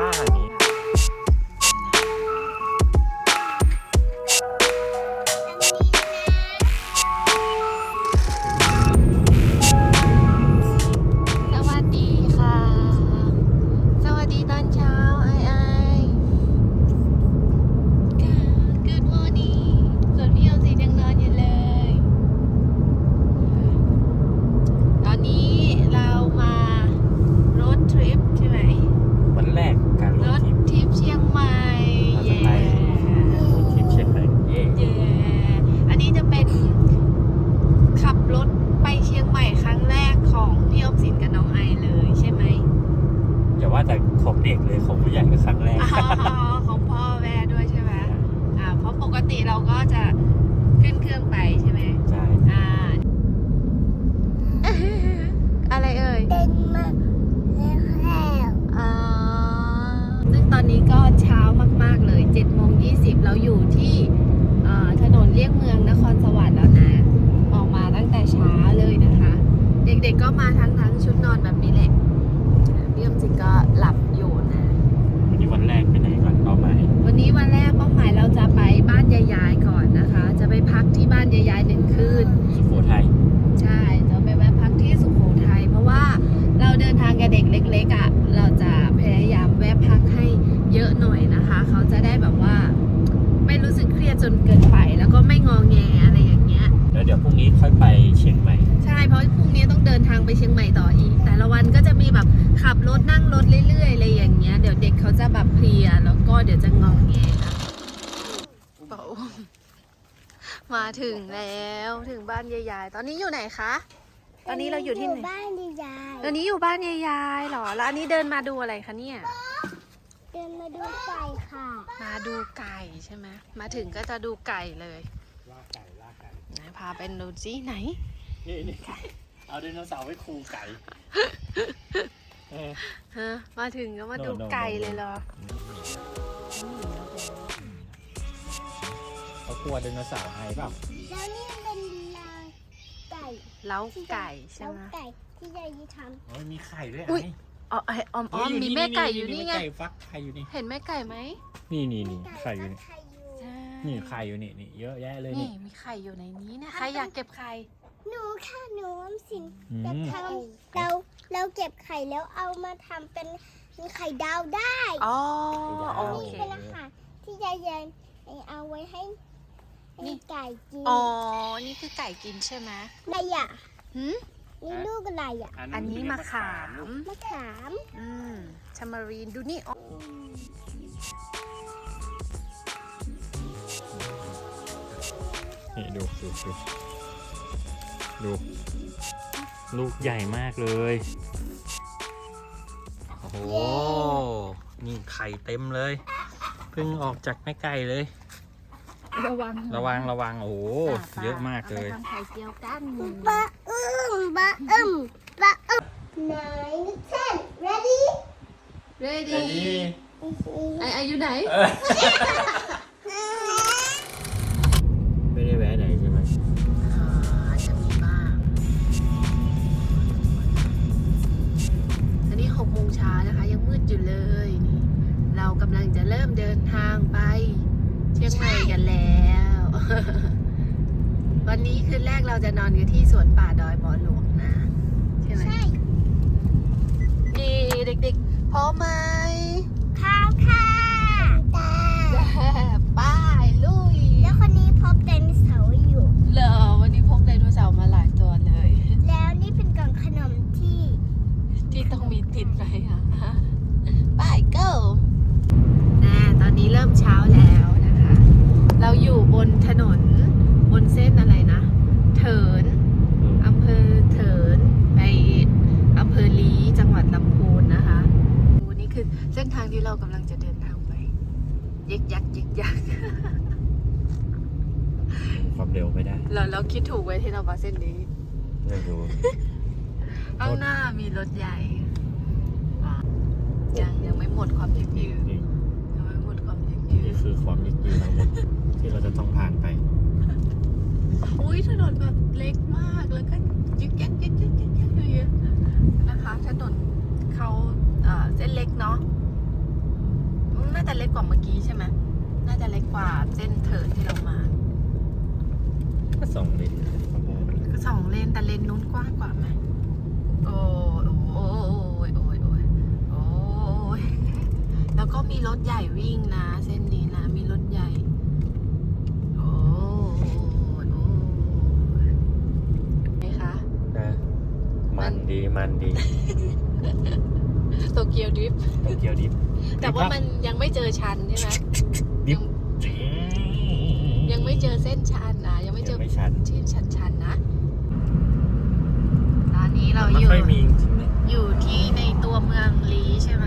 บ้านนี้ มาถึงแล้วถึงบ้านยายๆตอนนี้อยู่ไหนคะ ตอนนี้เราอยู่ที่ไหน บ้านยายตอนนี้อยู่บ้านยายๆหรอ แล้วอันนี้เดินมาดูอะไรคะเนี่ย เดินมาดูไก่ค่ะ มาดูไก่ใช่ไหมมาถึงก็จะดูไก่เลยล่าไก่ล่าไก่ไหนพาเป็นดูสิไหน นี่นี่เอาไดโนเสาร์ไว้คูไก่เออฮะมาถึงก็มาดูโน่นๆๆไก่เลยเหรอเขา กลัวไดโนเสาร์ให้เปล่าแล้วนี่เป็นลาไก่เล้าไก่ใช่ไหมแล้วไก่ที่ยายทโอ้ยมีไข่ด้วยอุ๊ยไอ้อ๋อไอออมอเฮ้อยมยู่มีแม่ไก่อยู่นี่ไงไก่ฟักไข่อยู่นี่เห็นแม่ไก่ไหมนี่นี่ำนี่ไข่อยู่นี่ไข่อยู่ใช่นี่ไข่อยู่นี่นี่เยอะแยะเลยนี่นี่มีไข่อยู่ในนี้เนี่ยใครอยากเก็บไข่หนูค่ะหนูออมสินอืจะมทำเราเราเก็บไข่แล้วเอามาทำเป็นไข่ดาวได้ อ๋อโอนี่เคเป็นอาหารที่ยายยายเอาไว้ให้ให้ นี่ ไก่กินอ๋อ นี่คือไก่กินใช่ไหมอะไรอะหืมนี่ลูกอะไรอะ อันนี้มะขาม มะขาม อืมชามารีน ดูนี่อ๋อนี่ดูดูดูดูลูกใหญ่มากเลย โอ้โห นี่ไข่เต็มเลย เพิ่งออกจากแม่ไก่เลย ระวังระวังระวังโอ้โหปลเยอะมากเลยอไปทำไข่เจียวกันบะอึ้มบะอึ้มบะอึ้ม nine ten ready เรดี้ไออายุไหนไม่ได้แวะไหนใช่ไหมอ่าจะมีบ้างอันนี้หกโมงเช้านะคะ ยังมืดอยู่เลยนี่เรากำลังจะเริ่มเดินทางไป เชียงใหม่กันแล้ว วันนี้คืนแรกเราจะนอนกันที่สวนป่าดอยบ่อหลวงนะ ใช่ไหมใช่นี่เด็กๆพร้อมไหมข้าวค่ะตาป้ายลุย แล้วคนนี้พบไดโนเสาร์อยู่ เหรอ วันนี้พกไดโนเสาร์มาหลายตัวเลย แล้วนี่เป็นกล่องขนมที่ ที่ต้องมีติดไหมอะไป go นะตอนนี้เริ่มเช้าแล้วนะคะ เราอยู่บนถนนบนเส้นอะไรนะ เถินอำเภอเถิน ไปอำเภอลีจังหวัดลำพูนนะคะโอ้นี่คือเส้นทางที่เรากำลังจะเดินทางไป ยึกยักยึกยัก ความเร็วไม่ได้ เราเราคิดถูกไว้ที่เรามาเส้นนี้ไม่รู้ ข้างหน้ามีรถใหญ่ยังยังไม่หมดความยึกยือนี่ยังไม่หมดความยึกยือนี่คือความยึกยือทั้งหมดที่เราจะต้องผ่านไป อุ้ยถนนแบบเล็กมากแล้วก็ยึกยักยึกยักยึกยักอยู่เยอะนะคะถนนเขาเอ่อเส้นเล็กเนาะเล็กกว่าเมื่อกี้ใช่ไหมน่าจะเล็กกว่าเส้นเถิดที่เรามา ก็ส่งดิโอ้โหก็สองเลนแต่เลนนู้นกว้างกว่าไหมโอ้ยโอ้ยโอ้ยโอ้ยโอ้ยแล้วก็มีรถใหญ่วิ่งนะ เส้นนี้นะ มีรถใหญ่ โอ้ยโอ้ยไหมคะนะมันดีมันดีโตเกียวดริฟต์โตเกียวดิฟแต่ว่ามันยังไม่เจอชันใช่ไหมยังไม่เจอเส้นชันนะยังไม่เจอ ไม่ชันที่ชันชันๆนะ ตอนนี้เราไม่อยู่ค่อยมีจริงๆนะอยู่ที่ในตัวเมืองลีใช่ไหม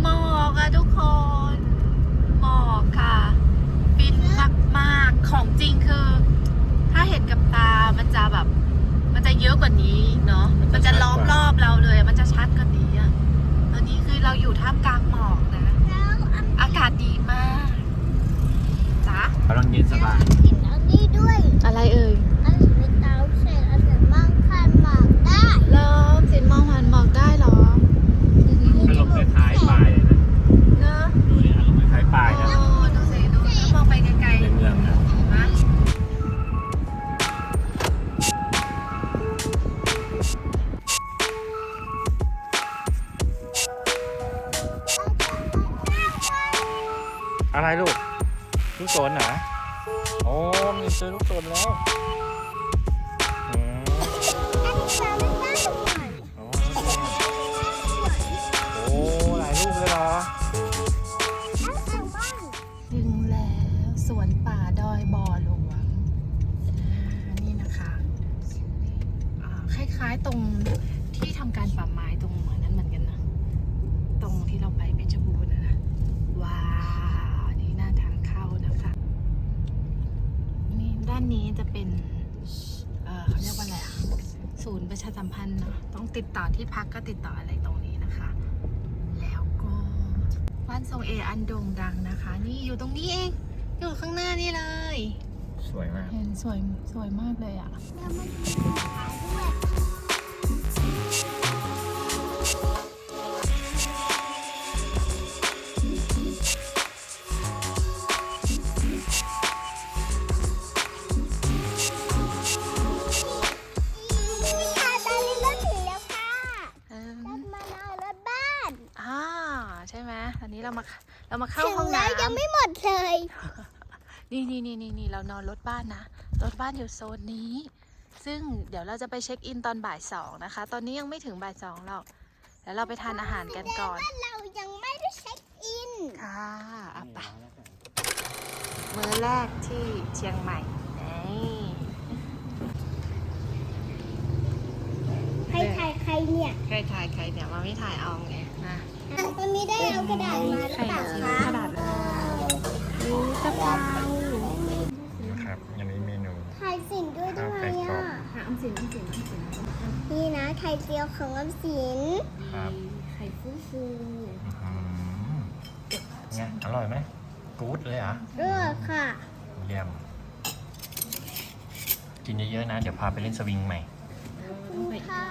หมอกอะทุกคน หมอกค่ะฟินมากๆ ของจริงคือ ถ้าเห็นกับตา มันจะแบบ มันจะเยอะกว่านี้เนาะ มันจะล้อมรอบเราเลย มันจะชัดกว่านี้อะตอนนี้คือเราอยู่ท่ามกลางหมอกนะแล้วอันอากาศดีมากจ้ะกำลังเย็นสบายเห็นอันนี้ ด้วยอะไรเอ่ยอันนี้เป็นเตาเสร็จอันนี้มั่งคันหมากได้เริ่มสินมองหันหมอกได้เหรออารมณ์คล้ายๆปลายเลยนะเนอะดูดิอารมณ์คล้ายๆปลายนะโอ้ดูสิดูถ้ามองไปไกลในเมืองนะๆเห็นไหมอะไรลูกลูกโซนเหรอ โอ้มีเานนี้จะเป็นเอ่อเขาเรียกว่าอะไรอะศูนย์ประชาสัมพันธ์เนาะต้องติดต่อที่พักก็ติดต่ออะไรตรงนี้นะคะ แล้วก็บ้านทรงเออันโด่งดังนะคะ นี่อยู่ตรงนี้เอง อยู่ข้างหน้านี่เลย สวยมาก เห็นสวยสวยมากเลยอะแเรามาเรามาเข้าถึงห้องแล้วยังน้ำไม่หมดเลย นี่นี่นี่นี่นี่เรานอนรถบ้านนะ รถบ้านอยู่โซนนี้ ซึ่งเดี๋ยวเราจะไปเช็คอินตอนบ่ายสองนะคะ ตอนนี้ยังไม่ถึงบ่ายสองหรอกแล้วเราไปทานอาหารกันก่อนแสดงว่าเรายังไม่ได้เช็คอิน ค่ะอะไป มื้อแรกที่เชียงใหม่นี่ใครถ่ายใครเนี่ย ใครถ่ายใครเดี๋ยวมาไม่ถ่ายเอาไงนะ มันมีได้เอากระดาษมาหรือเปล่าคะกระดาษนี่กระเป๋าครับอันนี้เมนูไข่สินด้วยได้ไหมข้าวไข่กรออะบอะออมสินอมสินอมสินนี่นะไข่เจียวของอมสินครับไข่ฟูฟูอืมไงอร่อยไหมกู๊ดเลยอะเออค่ะเยี่ยมกินเยอะๆนะ เดี๋ยวพาไปเล่นสวิงใหม่ค่ะ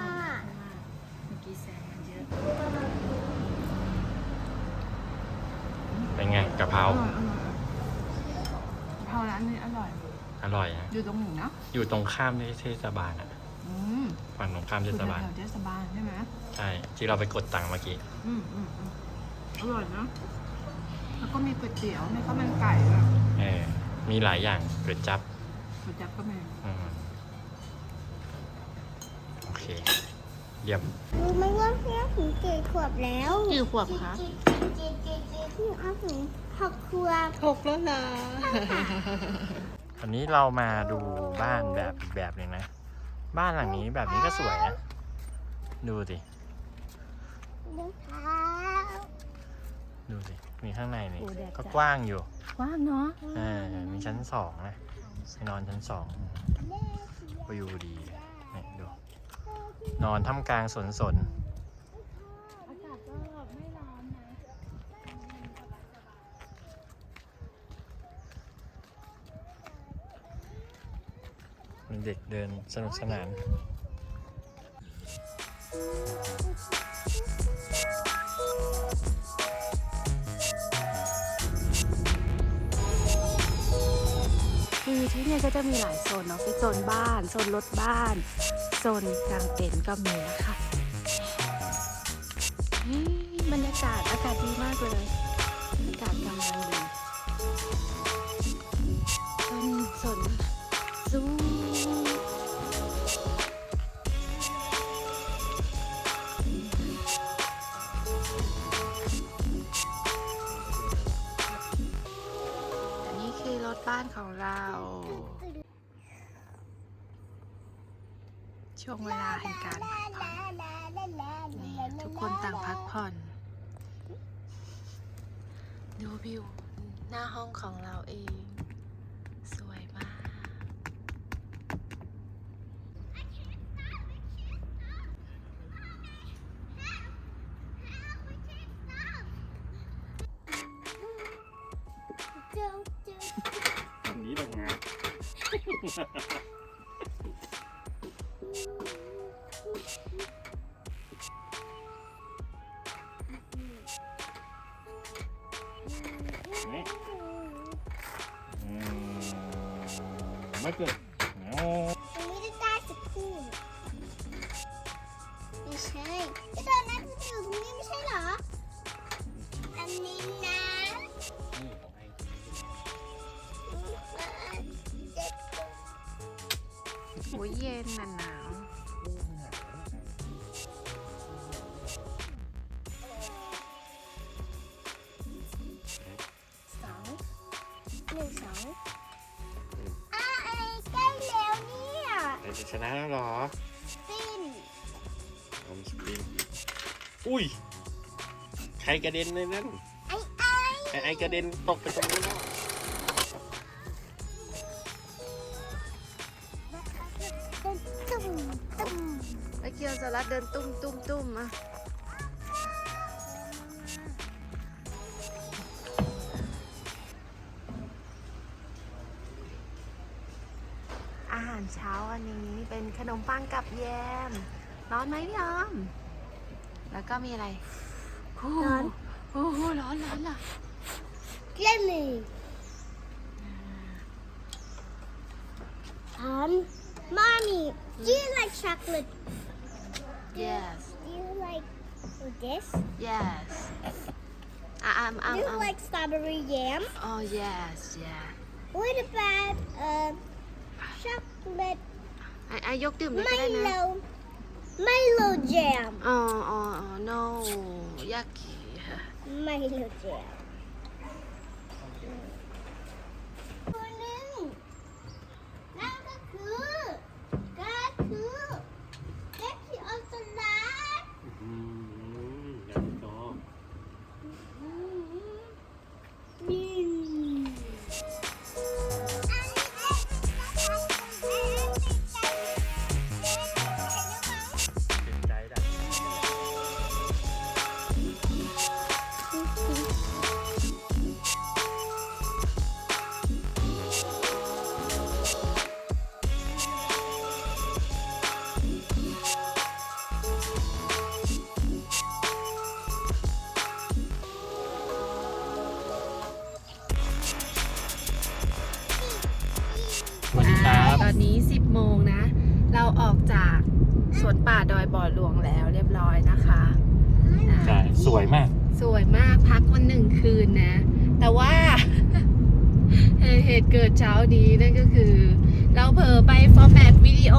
เมื่อกี้แซงมันเยอะ เป็นไงกะเพราเท่าร้านนี้อร่อย อร่อยนะอยู่ตรงไหนนะอยู่ตรงข้ามเทศบาลอะอืมฝั่งตรงข้ามเทอยู่ศบาลแถวๆเทศบาลใช่ไหมใช่ ที่เราไปกดตังค์เมื่อกี้ อืมอืมอืมอร่อยนะ แล้วก็มีก๋วยเตี๋ยวมีข้าวมันไก่ด้วยเออ มีหลายอย่างเกิดจับก๋วยจั๊บก็มีอืมโอเค เยี่ยม รู้ไหมว่าพี่อ้ถึงเจ็ดขวบแล้วกี่ขวบคะ เจ็ดเจ็ดเจ็ดเจ็ด พี่อ้ถึงหกขวบหกแล้วนะวันนี้เรามาดูบ้านแบบอีกแบบหนึ่งนะ บ้านหลังนี้แบบนี้ก็สวยนะ ดูสิรองเท้าดูสิ มีข้างในนี่โอ้แดดจัดก็กว้างอยู่ว่างเนาะเออมีชั้นสองนะให้นอนชั้นสองวิวดีนี่ดู นอนท่ามกลางสวนสน เด็กเดินสนุกสนาน คือที่นี่ก็จะมีหลายโซนเนาะเป็โซนบ้าน โซนรถบ้าน โซนกลางเต็นท์ก็มีนะคะบรรยากาศอากาศดีมากเลย อากาศกำลังดี ช่วงเวลาแห่งการพักผ่อนนี่ทุกคนต่างพักผ่อน ดูวิวหน้าห้องของเราเอง สวยมากอันนี้ต่างหา นี่อืมไม่เกิด หนึ่งสองอะไอ้ใกล้แล้วเนี่ยไอ้จะชนะแล้วเหรอสิ้นผมสปริงอุ้ย ใครกระเด็นเลยนั่นไอ้ไอ้ไอ้ไอ้กระเด็นตกไปตรงนู้นแล้วตุ้มตุ้มตุ้มไอเกียวสลัดเดินตุ้มตุ้มตุ้ม ช้าอันนี้เป็นขนมปังกับแยม ร้อนไหมพี่ออม แล้วก็มีอะไรร้อนโอ้โหร้อนร้อนอะ Let me. Um, mommy, do you like chocolate? yes Do you like this? yes อะอะ Do อะ you อะ like strawberry jam? oh yes yeah What about um chocolate ไอ้ไอ้ยกดื่มด้วยก็ได้นะ Milo Milo jam? อ๋ออ๋ออ๋อ no ยากิ Milo jam. เหตุเกิดเช้านี้นั่นก็คือ เราเผลอไปฟอร์แมตวิดีโอ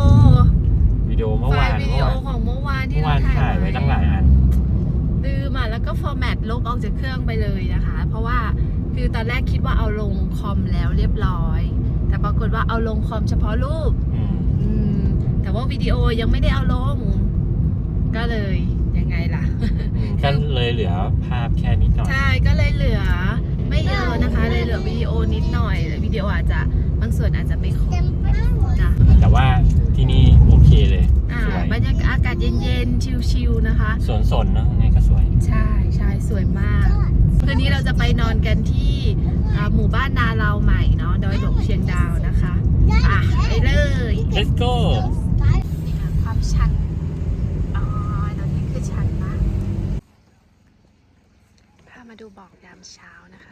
วิดีโอเมื่อไฟวานล์วิเมื่ดีอโอวานของเมื่อวานที่เมื่อเราวานถ่ายไว้ตั้งหลายอัน ลืมอะแล้วก็ฟอร์แมตลบออกจากเครื่องไปเลยนะคะ เพราะว่าคือตอนแรกคิดว่าเอาลงคอมแล้วเรียบร้อย แต่ปรากฏว่าเอาลงคอมเฉพาะรูป อืมอืม แต่ว่าวิดีโอยังไม่ได้เอาลง ก็เลยยังไงล่ะก็เลยเหลือภาพแค่นิดหน่อย ใช่ก็เลยเหลือไม่เยอะนะคะเลยเหลือวิดีโอนิดหน่อยวิ ดีโออาจจะบางส่วนอาจจะไม่ครบนะแต่ว่าที่นี่โอเคเลยอ่าสวยบรรยากาศอากาศเย็นๆ ชิลๆ นะคะ สวนสนเนอะไงก็สวย ใช่ใช่สวยมาก คืนนี้เราจะไปนอนกันที่อ่าหมู่บ้านนาเราใหม่เนาะดอยหลวงเชียงดาวนะคะ อะ ไปเลย let's go นี่ค่ะความชัน อ๋อตอนนี้คือชันมากพามาดูบอกยามเช้านะคะ